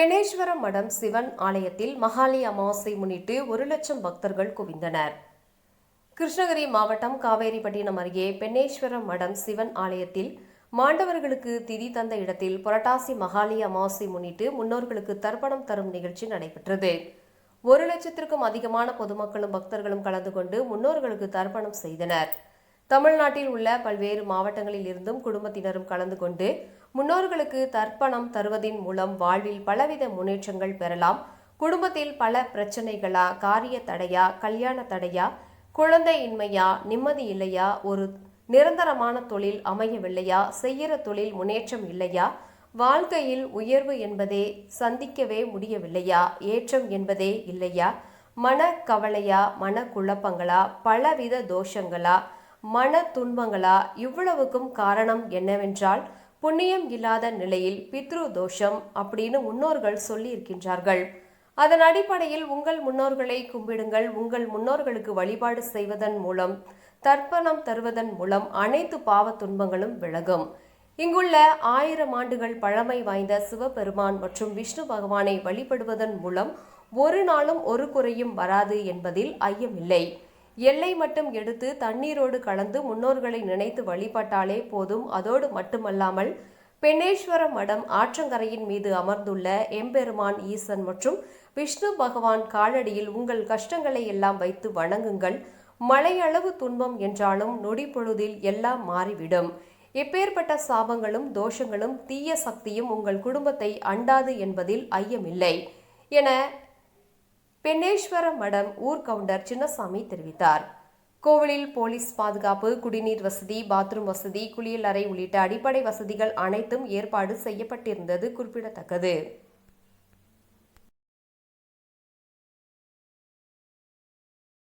பெனேஸ்வரம் மடம் சிவன் ஆலயத்தில் மகாலி அமாவாசை முன்னிட்டு ஒரு லட்சம் பக்தர்கள் குவிந்தனர். கிருஷ்ணகிரி மாவட்டம் காவேரிப்பட்டினம் அருகே பென்னேஸ்வரம் மடம் சிவன் ஆலயத்தில் மாண்டவர்களுக்கு திதி தந்த இடத்தில் புரட்டாசி மகாலி அமாவாசை முன்னிட்டு முன்னோர்களுக்கு தர்ப்பணம் தரும் நிகழ்ச்சி நடைபெற்றது. ஒரு லட்சத்திற்கும் அதிகமான பொதுமக்களும் பக்தர்களும் கலந்து கொண்டு முன்னோர்களுக்கு தர்ப்பணம் செய்தனர். தமிழ்நாட்டில் உள்ள பல்வேறு மாவட்டங்களில் இருந்தும் குடும்பத்தினரும் கலந்து கொண்டு முன்னோர்களுக்கு தர்ப்பணம் தருவதின் மூலம் வாழ்வில் பலவித முன்னேற்றங்கள் பெறலாம். குடும்பத்தில் பல பிரச்சனைகளா காரிய தடையா கல்யாண தடையா குழந்தை இன்மையா நிம்மதி இல்லையா ஒரு நிரந்தரமான தொழில் அமையவில்லையா செய்கிற தொழில் முன்னேற்றம் இல்லையா வாழ்க்கையில் உயர்வு என்பதே சந்திக்கவே முடியவில்லையா ஏற்றம் என்பதே இல்லையா மன கவலையா மன குழப்பங்களா பலவித தோஷங்களா மன துன்பங்களா இவ்வளவுக்கும் காரணம் என்னவென்றால் புண்ணியம் இல்லாத நிலையில் பித்ரு தோஷம் அப்படின்னு முன்னோர்கள் சொல்லி இருக்கின்றார்கள் அதன் அடிப்படையில் உங்கள் முன்னோர்களை கும்பிடுங்கள். உங்கள் முன்னோர்களுக்கு வழிபாடு செய்வதன் மூலம் தர்ப்பணம் தருவதன் மூலம் அனைத்து பாவ துன்பங்களும் விலகும். இங்குள்ள ஆயிரம் ஆண்டுகள் பழமை வாய்ந்த சிவபெருமான் மற்றும் விஷ்ணு பகவானை வழிபடுவதன் மூலம் ஒரு நாளும் ஒரு குறையும் வராது என்பதில் ஐயமில்லை. எல்லை மட்டும் எடுத்து தண்ணீரோடு கலந்து முன்னோர்களை நினைத்து வழிபட்டாலே போதும். அதோடு மட்டுமல்லாமல் பெண்ணேஸ்வர மடம் ஆற்றங்கரையின் மீது அமர்ந்துள்ள எம்பெருமான் ஈசன் மற்றும் விஷ்ணு பகவான் காலடியில் உங்கள் கஷ்டங்களை எல்லாம் வைத்து வணங்குங்கள். மழையளவு துன்பம் என்றாலும் நொடி பொழுதில் எல்லாம் மாறிவிடும். எப்பேற்பட்ட சாபங்களும் தோஷங்களும் தீய சக்தியும் உங்கள் குடும்பத்தை அண்டாது என்பதில் ஐயமில்லை. என பெண்ணேஸ்வர மடம் ஊர் கவுண்டர் சின்னசாமி தெரிவித்தார். கோவிலில் போலீஸ் பாதுகாப்பு குடிநீர் வசதி பாத்ரூம் வசதி குளியலறை உள்ளிட்ட அடிப்படை வசதிகள் அனைத்தும் ஏற்பாடு செய்யப்பட்டிருந்தது குறிப்பிடத்தக்கது.